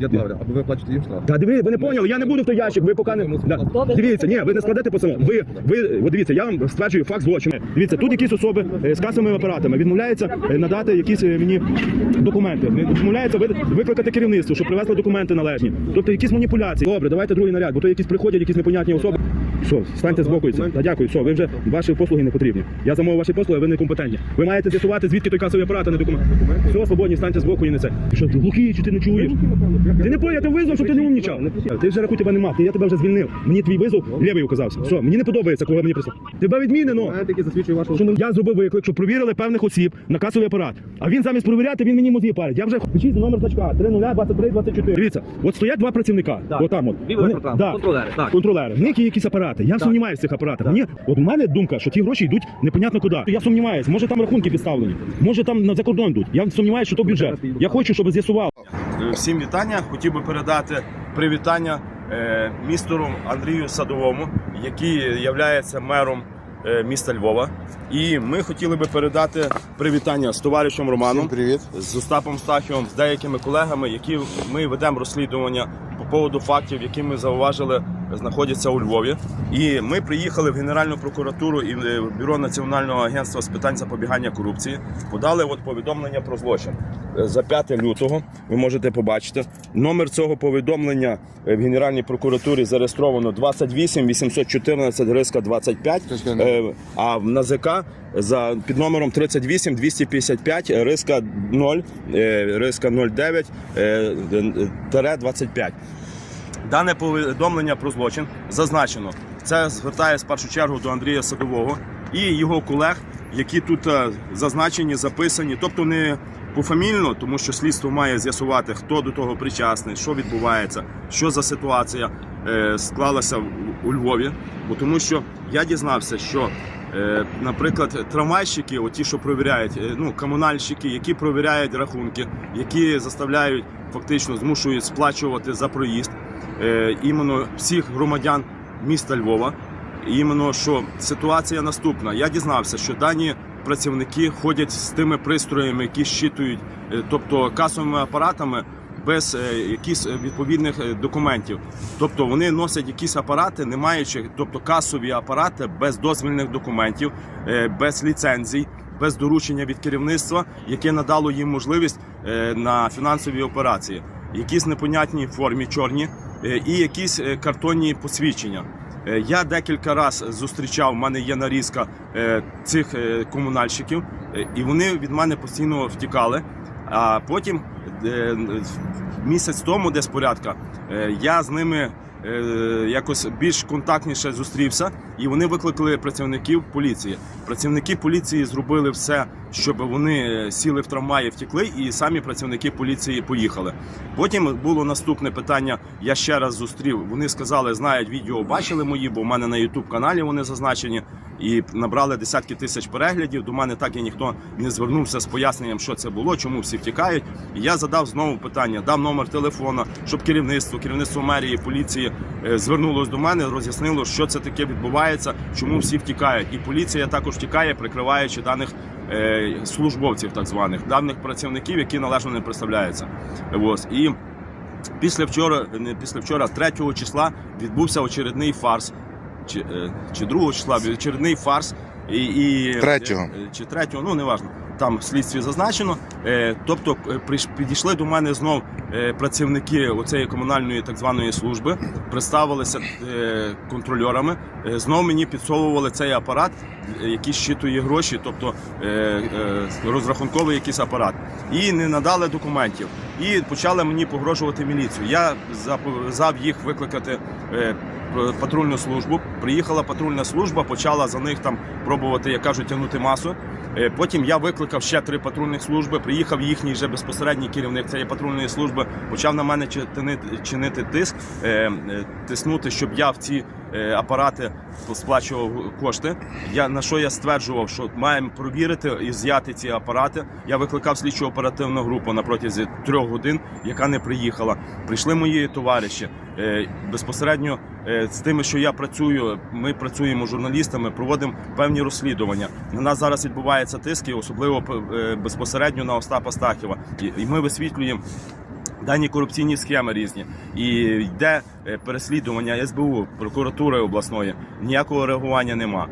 Я говорю, або ви плачете їм штраф. Та диви, ви не поняли, я не буду в той ящик, ви поки не... Да. Дивіться, ні, ви не складете постанову. Ви, ви, от дивіться, я вам стверджую факт злочину. Дивіться, тут якісь особи е, з касовими апаратами відмовляються е, надати якісь е, мені документи. Відмовляються ви- викликати керівництво, щоб привезли документи належні. Тобто якісь маніпуляції. Добре, давайте другий наряд, бо то якісь приходять, якісь непонятні особи. Все, станьте з боку. і. Та дякую, все, ви вже ваші послуги не потрібні. Я замовив ваші послуги, ви не компетентні. Ви маєте з'ясувати, звідки той касовий апарат, а не документ. Все, свободні, станьте з боку і не це. Що, ти глухий, чи ти не чуєш? Ти не поняв, я тебе визвав, щоб ти не умнічав. Ти вже рахуй тебе нема, ти я тебе вже звільнив. Мені твій визов лівий оказався. Все, мені не подобається, кого мені прислав. Тебе відмінено. Вашу Що я зробив виклик, щоб провірили певних осіб на касовий апарат. А він замість провіряти, він мені мозги парить. Я вже пишіть номер значка 302324. Дивіться, от стоять два працівника. Так. Отам от. Вони- да. Контролери, так. Контролери. В них є якісь апарати. Я сумніваюся в цих апаратах. Мені, от у мене думка, що ті гроші йдуть непонятно куди. Я сумніваюся, може там рахунки підставлені, може там на за кордон йдуть. Я сумніваюся, що то бюджет. Я хочу, щоб з'ясував. Е, Всім вітання. Хотів би передати привітання е, містеру Андрію Садовому, який є мером е, міста Львова. І ми хотіли би передати привітання з товаришем Романом, привіт. з Остапом Стахівом, з деякими колегами, які ми ведемо розслідування по поводу фактів, які ми зауважили, знаходяться у Львові. І ми приїхали в Генеральну прокуратуру і е, в бюро Національного агентства з питань запобігання корупції. Подали от повідомлення про злочин Е, за 5 лютого. Ви можете побачити. Номер цього повідомлення е, в Генеральній прокуратурі зареєстровано 28 814 риска 25. Е, А в НАЗК за під номером 38 255 риска 0 е, риска 09 е, е, тире 25. Дане повідомлення про злочин зазначено. Це звертає в першу чергу до Андрія Садового і його колег, які тут е, зазначені, записані, тобто не пофамільно, тому що слідство має з'ясувати, хто до того причасний, що відбувається, що за ситуація е, склалася у Львові. Бо тому що я дізнався, що Наприклад, трамвайщики, оті, що провіряють, е, ну комунальщики, які провіряють рахунки, які заставляють фактично змушують сплачувати за проїзд е, іменно всіх громадян міста Львова. Іменно що ситуація наступна. Я дізнався, що дані працівники ходять з тими пристроями, які щитують, е, тобто касовими апаратами. Без е, якісь е, відповідних е, документів, тобто вони носять якісь апарати, не маючи, тобто касові апарати без дозвільних документів, без ліцензій, без доручення від керівництва, яке надало їм можливість на фінансові операції, якісь непонятні формі чорні і якісь картонні посвідчення. Я декілька разів зустрічав, в мене є нарізка цих комунальщиків, і вони від мене постійно втікали. А потім е, місяць тому, десь порядка, е, я з ними е, якось більш контактніше зустрівся, і вони викликали працівників поліції. Працівники поліції зробили все, щоб вони сіли в трамваї, втекли, і самі працівники поліції поїхали. Потім було наступне питання. Я ще раз зустрів. Вони сказали, знають відео, бачили мої, бо в мене на Ютуб каналі вони зазначені і набрали десятки тисяч переглядів. До мене так і ніхто не звернувся з поясненням, що це було, чому всі втікають. І я задав знову питання, дав номер телефона, щоб керівництво, керівництво мерії, поліції е, звернулось до мене, роз'яснило, що це таке відбувається, чому всі втікають. І поліція також втікає, прикриваючи даних. Службовців так званих даних працівників, які належно не представляються. Ось і після вчора, не після вчора, 3 числа відбувся очередний фарс. Чи, е, чи 2 числа очередний фарс. І, і, Третього. е, Чи третього, ну неважно. Там в слідстві зазначено. Е, тобто е, підійшли до мене знов е, працівники оцеї комунальної так званої служби, представилися контрольорами. Знов мені підсовували цей апарат, який щитує гроші, тобто розрахунковий якийсь апарат, і не надали документів. І почали мені погрожувати міліцію. Я заповзав їх викликати патрульну службу. Приїхала патрульна служба, почала за них там пробувати, як кажуть, тягнути масу. Е, Потім я викликав ще три патрульних служби. Приїхав їхній вже безпосередній керівник цієї патрульної служби. Почав на мене чинити, тиск, е, е, тиснути, щоб я в ці е, апарати сплачував кошти. Я на що я стверджував, що маємо провірити і з'яти ці апарати. Я викликав слідчу оперативну групу на протязі трьох годин, яка не приїхала. Прийшли мої товариші е, безпосередньо е, з тими, що я працюю. Ми працюємо журналістами, проводимо певні розслідування. На нас зараз відбувається тиск, особливо е, безпосередньо на Остапа Стахіва. І- ми висвітлюємо дані корупційні схеми різні. І йде е, переслідування СБУ, прокуратури обласної. Ніякого реагування нема.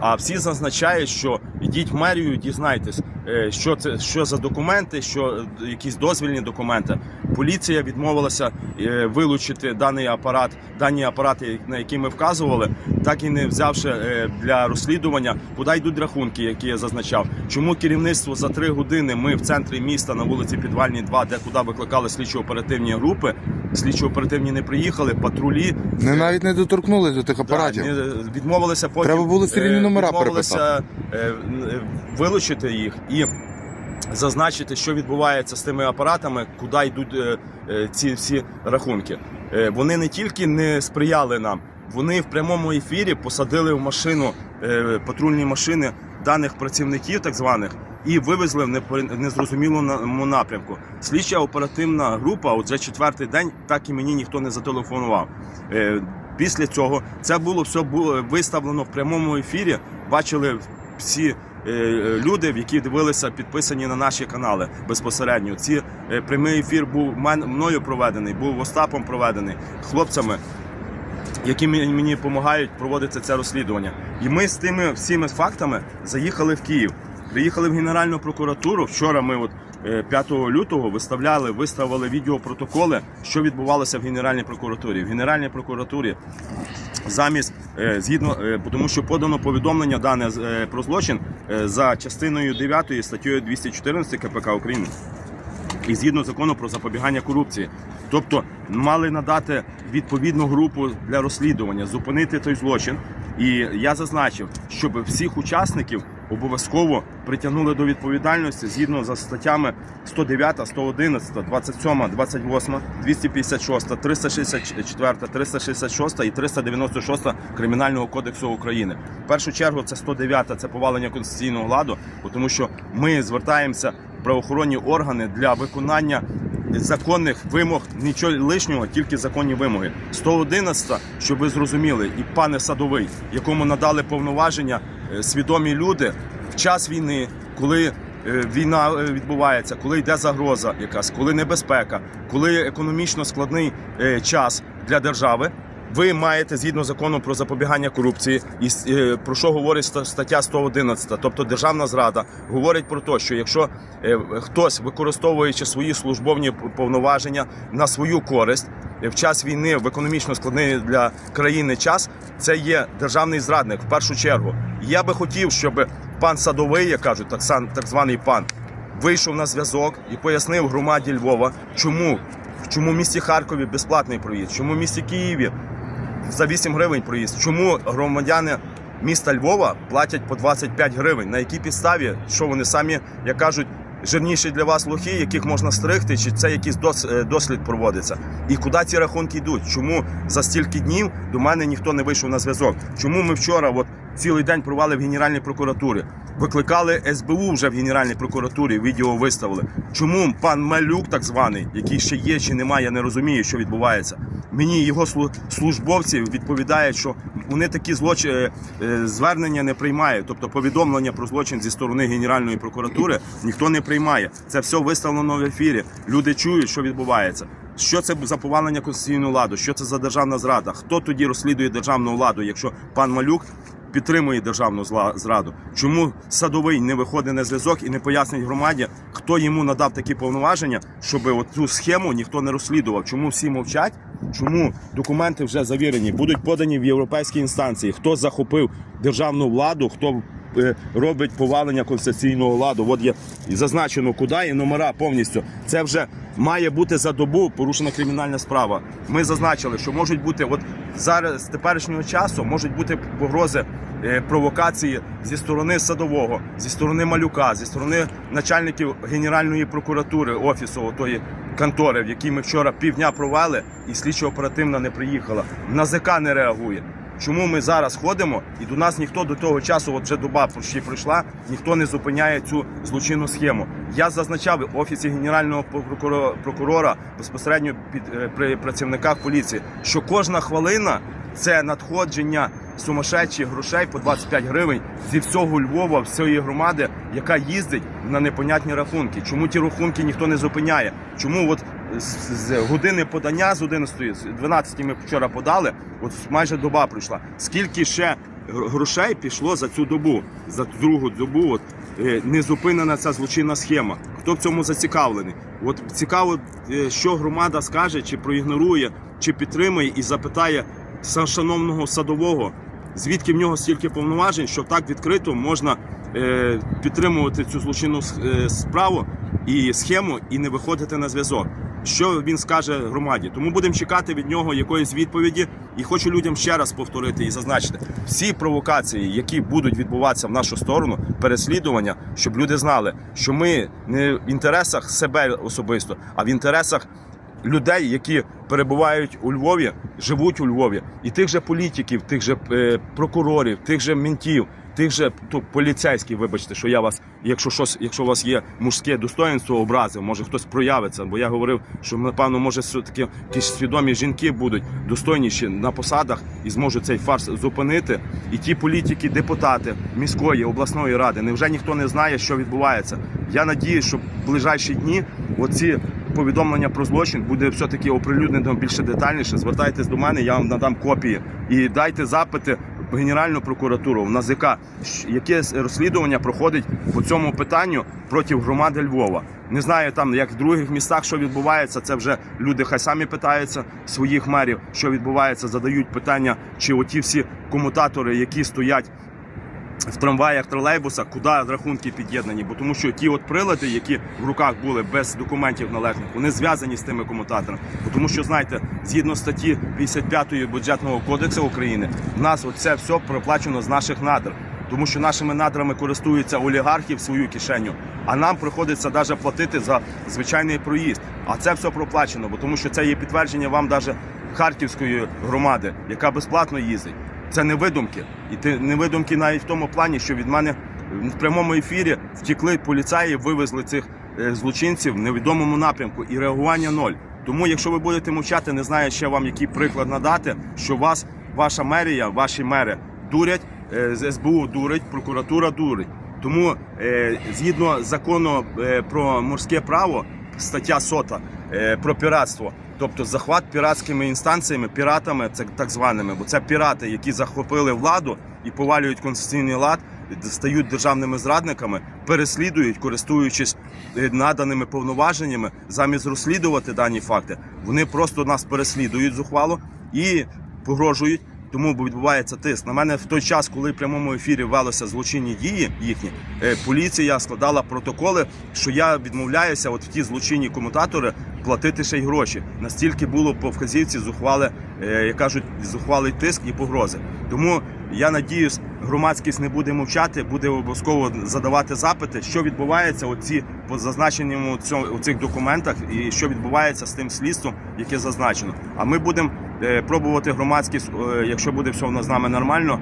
А всі зазначають, що йдіть в мерію, дізнайтесь, е, що це що за документи, що е, якісь дозвільні документи. Поліція відмовилася е, вилучити даний апарат, дані апарати, на які ми вказували, так і не взявши е, для розслідування, куди йдуть рахунки, які я зазначав. Чому керівництво за три години ми в центрі міста на вулиці Підвальній 2, де куди викликали слідчо-оперативні групи, слідчо-оперативні не приїхали, патрулі Не навіть не доторкнулись до тих апаратів. не- відмовилися потім. Треба було серійні е, номера відмовилися е, е, вилучити їх і зазначити, що відбувається з тими апаратами, куди йдуть ці всі рахунки. Вони не тільки не сприяли нам, вони в прямому ефірі посадили в машину патрульні машини даних працівників, так званих. І вивезли в незрозумілому напрямку. Слідча оперативна група, от вже четвертий день, так і мені ніхто не зателефонував. Е, Після цього це було все було виставлено в прямому ефірі. Бачили всі е, люди, які дивилися, підписані на наші канали безпосередньо. Ці е, прямий ефір був мною проведений, був Остапом проведений хлопцями. Які мені допомагають проводити це розслідування, і ми з тими всіми фактами заїхали в Київ. Приїхали в Генеральну прокуратуру. Вчора ми, от е, 5 лютого, виставляли, виставили відеопротоколи, що відбувалося в Генеральній прокуратурі. В Генеральній прокуратурі замість е, згідно, е, тому що подано повідомлення дане е, про злочин е, за частиною 9 статтею 214 КПК України і згідно закону про запобігання корупції. Тобто мали надати відповідну групу для розслідування, зупинити той злочин. І я зазначив, щоб всіх учасників обов'язково притягнули до відповідальності згідно за статтями 109, 111, 27, 28, 256, 364, 366 і 396 Кримінального кодексу України. В першу чергу це 109, це повалення конституційного ладу, тому що ми звертаємося в правоохоронні органи для виконання законних вимог, нічого лишнього, тільки законні вимоги. 111, щоб ви зрозуміли, і пане садовий, якому надали повноваження свідомі люди в час війни, коли е, війна е, відбувається, коли йде загроза, якась, коли небезпека, коли економічно складний е, час для держави. Ви маєте згідно закону про запобігання корупції, і е, про що говорить ста- стаття 111, тобто державна зрада, говорить про те, що якщо е, хтось використовуючи свої службовні повноваження на свою користь е, в час війни в економічно складний для країни час, це є державний зрадник в першу чергу. Я би хотів, щоб пан садовий, як кажуть, так званий пан, вийшов на зв'язок і пояснив громаді Львова, чому. Чому в місті Харкові безплатний проїзд? Чому в місті Києві за 8 гривень проїзд. Чому громадяни міста Львова платять по 25 гривень? На якій підставі? Що вони самі, як кажуть, жирніші для вас лохи, яких можна стригти, чи це якийсь е, дослід проводиться? І куди ці рахунки йдуть? Чому за стільки днів до мене ніхто не вийшов на зв'язок? Чому ми вчора, от цілий день провели в Генеральній прокуратурі? Викликали СБУ вже в Генеральній прокуратурі, відео виставили. Чому пан Малюк, так званий, який ще є чи немає, я не розумію, що відбувається. Мені його службовці відповідають, що вони такі злоч... е, е, звернення не приймають. Тобто повідомлення про злочин зі сторони Генеральної прокуратури ніхто не приймає. Це все виставлено в ефірі. Люди чують, що відбувається. Що це за повалення конституційного ладу? Що це за державна зрада? Хто тоді розслідує державну владу, якщо пан Малюк підтримує державну зраду? Чому садовий не виходить на зв'язок і не пояснить громаді, хто йому надав такі повноваження, щоб цю схему ніхто не розслідував? Чому всі мовчать? Чому документи вже завірені, будуть подані в європейські інстанції? Хто захопив державну владу? Хто е, робить повалення конституційного ладу? От є зазначено, куди і номера повністю. Це вже має бути за добу порушена кримінальна справа. Ми зазначили, що можуть бути от зараз з теперішнього часу можуть бути погрози. е, Провокації зі сторони садового, зі сторони малюка, зі сторони начальників Генеральної прокуратури офісу тої контори, в якій ми вчора півдня провели, і слідчо оперативна не приїхала. НАЗК не реагує. Чому ми зараз ходимо, і до нас ніхто до того часу, от вже доба ще пройшла, ніхто не зупиняє цю злочинну схему. Я зазначав в офісі генерального прокурора, безпосередньо під е, при працівниках поліції, що кожна хвилина це надходження сумасшедших грошей по 25 гривень зі всього Львова, всієї громади, яка їздить на непонятні рахунки. Чому ті рахунки ніхто не зупиняє? Чому от з, години подання з 11, з 12 ми вчора подали, от майже доба пройшла. Скільки ще грошей пішло за цю добу, за другу добу, от, е, не зупинена ця злочинна схема. Хто в цьому зацікавлений? От цікаво, е, що громада скаже, чи проігнорує, чи підтримує і запитає шановного садового, звідки в нього стільки повноважень, що так відкрито можна е, підтримувати цю злочинну справу і схему і не виходити на зв'язок. Що він скаже громаді? Тому будемо чекати від нього якоїсь відповіді. І хочу людям ще раз повторити і зазначити всі провокації, які будуть відбуватися в нашу сторону, переслідування, щоб люди знали, що ми не в інтересах себе особисто, а в інтересах людей, які перебувають у Львові, живуть у Львові, і тих же політиків, тих же е, прокурорів, тих же ментів, тих же то, поліцейських, вибачте, що я вас, якщо щось, якщо у вас є мужське достоинство, образив, може хтось проявиться. Бо я говорив, що напевно, може, все-таки якісь свідомі жінки будуть достойніші на посадах і зможуть цей фарс зупинити. І ті політики, депутати міської обласної ради, невже ніхто не знає, що відбувається. Я надію, що в ближайші дні оці повідомлення про злочин буде все-таки оприлюднено більше детальніше. Звертайтесь до мене, я вам надам копії і дайте запити Генеральну прокуратуру в НАЗК, яке розслідування проходить по цьому питанню проти громади Львова. Не знаю там, як в других містах, що відбувається. Це вже люди хай самі питаються своїх мерів, що відбувається, задають питання, чи оті всі комутатори, які стоять в трамваях, тролейбусах, куди рахунки під'єднані, бо тому що ті от прилади, які в руках були без документів належних, вони зв'язані з тими комутаторами. Бо тому що знаєте, згідно статті 55 бюджетного кодексу України, в нас оце все проплачено з наших надр. Тому що нашими надрами користуються олігархи в свою кишеню, а нам приходиться навіть платити за звичайний проїзд. А це все проплачено, бо тому що це є підтвердження вам навіть Харківської громади, яка безплатно їздить. Це не видумки. І ти не видумки навіть в тому плані, що від мене в прямому ефірі втікли поліцаї, вивезли цих е, злочинців в невідомому напрямку і реагування ноль. Тому, якщо ви будете мовчати, не знаю ще вам який приклад надати, що вас, ваша мерія, ваші мери дурять, е, СБУ дурить, прокуратура дурить. Тому е, згідно закону про морське право, стаття сота про піратство, тобто захват піратськими інстанціями, піратами, це так званими, бо це пірати, які захопили владу і повалюють конституційний лад, стають державними зрадниками, переслідують, користуючись е, наданими повноваженнями, замість розслідувати дані факти, вони просто нас переслідують зухвало і погрожують. Тому відбувається тиск. На мене в той час, коли в прямому ефірі велося злочинні дії їхні, е, поліція складала протоколи, що я відмовляюся, от в ті злочинні комутатори платити ще й гроші. Настільки було по вказівці зухвали, е, як кажуть, зухвалий тиск і погрози. Тому я надіюсь, громадськість не буде мовчати, буде обов'язково задавати запити, що відбувається оці по зазначеному у цих документах, і що відбувається з тим слідством, яке зазначено. А ми будемо е, пробувати громадськість, е, якщо буде все з нами нормально.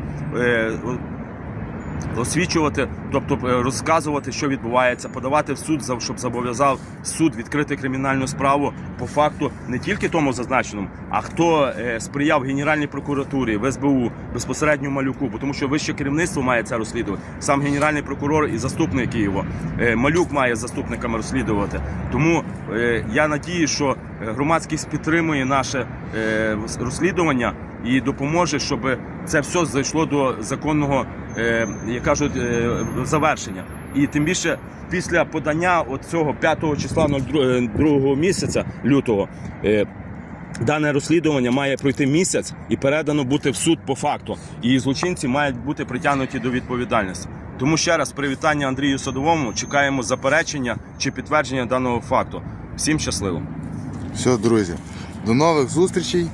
Освічувати, тобто е, розказувати, що відбувається, подавати в суд, щоб зобов'язав суд відкрити кримінальну справу по факту не тільки тому зазначеному, а хто е, сприяв Генеральній прокуратурі, в СБУ, безпосередньо малюку, бо тому що вище керівництво має це розслідувати. Сам генеральний прокурор і заступники його. Е, Малюк має заступниками розслідувати. Тому я надію, що громадськість підтримує наше розслідування і допоможе, щоб це все зайшло до законного, е, як кажуть, е, завершення. І тим більше після подання цього 5 числа 02 місяця лютого. е, Дане розслідування має пройти місяць і передано бути в суд по факту. І злочинці мають бути притягнуті до відповідальності. Тому ще раз привітання Андрію Садовому. Чекаємо заперечення чи підтвердження даного факту. Всім щасливо. Все, друзі. До нових зустрічей.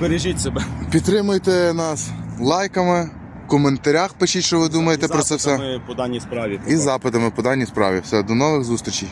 Бережіть себе. Підтримуйте нас лайками, в коментарях пишіть, що ви думаєте про це все. запитами по даній справі. І запитами по даній справі. Все, до нових зустрічей.